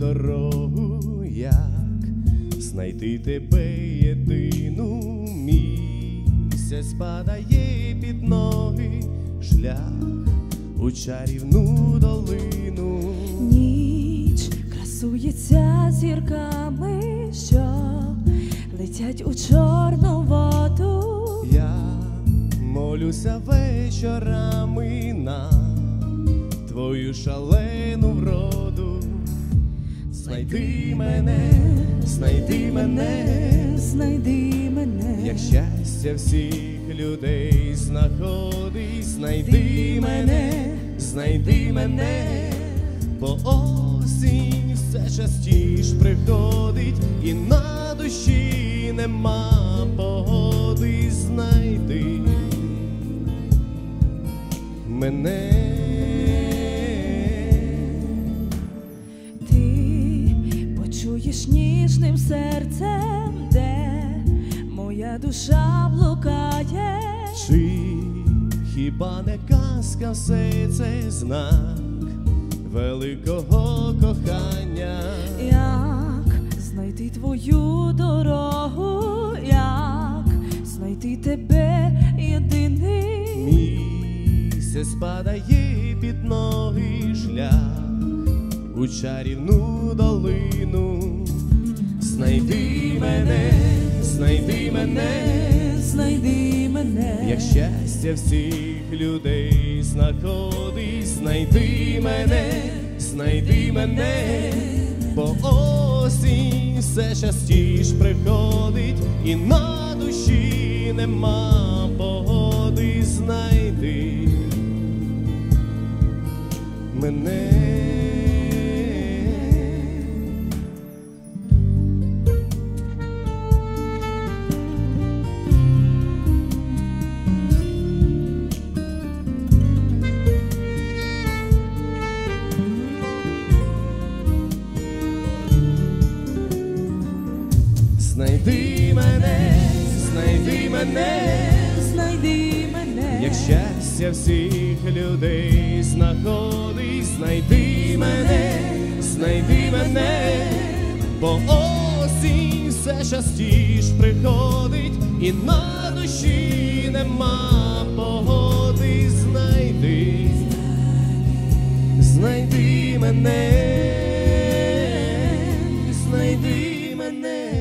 дорогу, як знайти тебе єдину місяць падає під ноги, шлях у чарівну долину. Ніч красується зірками, що летять у чорну воду. Я молюся вечорами на твою шалену вроду. Знайди мене, знайди мене, знайди мене, як щастя всіх людей знаходить, знайди мене, знайди мене, бо осінь все частіш приходить, і на душі нема погоди, знайди мене. Почуєш ніжним серцем, де моя душа блукає. Чи хіба не казка все це знак великого кохання? Як знайти твою дорогу, як знайти тебе єдиний, Місяць падає під ноги шлях у чарівну долину. Знайди мене, знайди мене, знайди мене, як щастя всіх людей знаходить, знайди мене, знайди мене, бо осінь все частіш приходить, і на душі нема погоди, знайди мене. Знайди мене, знайди мене, знайди мене, як щастя всіх людей знаходить, знайди мене, знайди мене, бо осінь все частіш приходить, і на душі нема погоди, знайди, знайди мене, знайди мене.